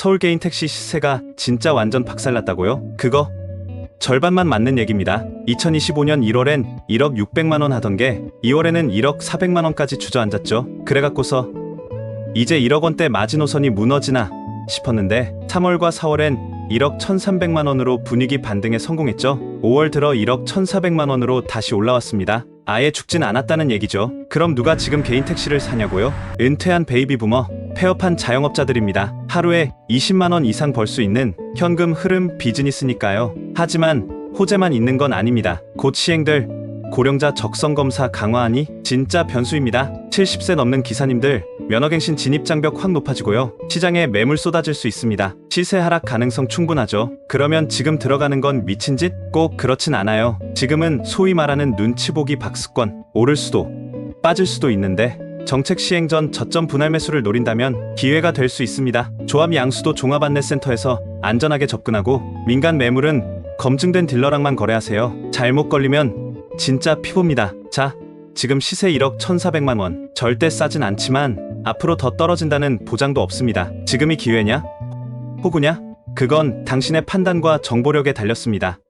서울 개인 택시 시세가 진짜 완전 박살났다고요? 그거 절반만 맞는 얘기입니다. 2025년 1월엔 1억 600만 원 하던 게 2월에는 1억 400만 원까지 주저앉았죠. 그래갖고서 이제 1억 원대 마지노선이 무너지나 싶었는데 3월과 4월엔 1억 1,300만 원으로 분위기 반등에 성공했죠. 5월 들어 1억 1,400만 원으로 다시 올라왔습니다. 아예 죽진 않았다는 얘기죠. 그럼 누가 지금 개인 택시를 사냐고요? 은퇴한 베이비 부머, 폐업한 자영업자들입니다. 하루에 20만 원 이상 벌 수 있는 현금 흐름 비즈니스니까요. 하지만 호재만 있는 건 아닙니다. 곧 시행될 고령자 적성 검사 강화하니 진짜 변수입니다. 70세 넘는 기사님들 면허갱신 진입 장벽 확 높아지고요. 시장에 매물 쏟아질 수 있습니다. 시세 하락 가능성 충분하죠. 그러면 지금 들어가는 건 미친 짓? 꼭 그렇진 않아요. 지금은 소위 말하는 눈치 보기 박스권 오를 수도 빠질 수도 있는데 정책 시행 전 저점 분할 매수를 노린다면 기회가 될 수 있습니다. 조합 양수도 종합안내센터에서 안전하게 접근하고 민간 매물은 검증된 딜러랑만 거래하세요. 잘못 걸리면 진짜 피봅니다. 자, 지금 시세 1억 1,400만 원. 절대 싸진 않지만 앞으로 더 떨어진다는 보장도 없습니다. 지금이 기회냐? 호구냐? 그건 당신의 판단과 정보력에 달렸습니다.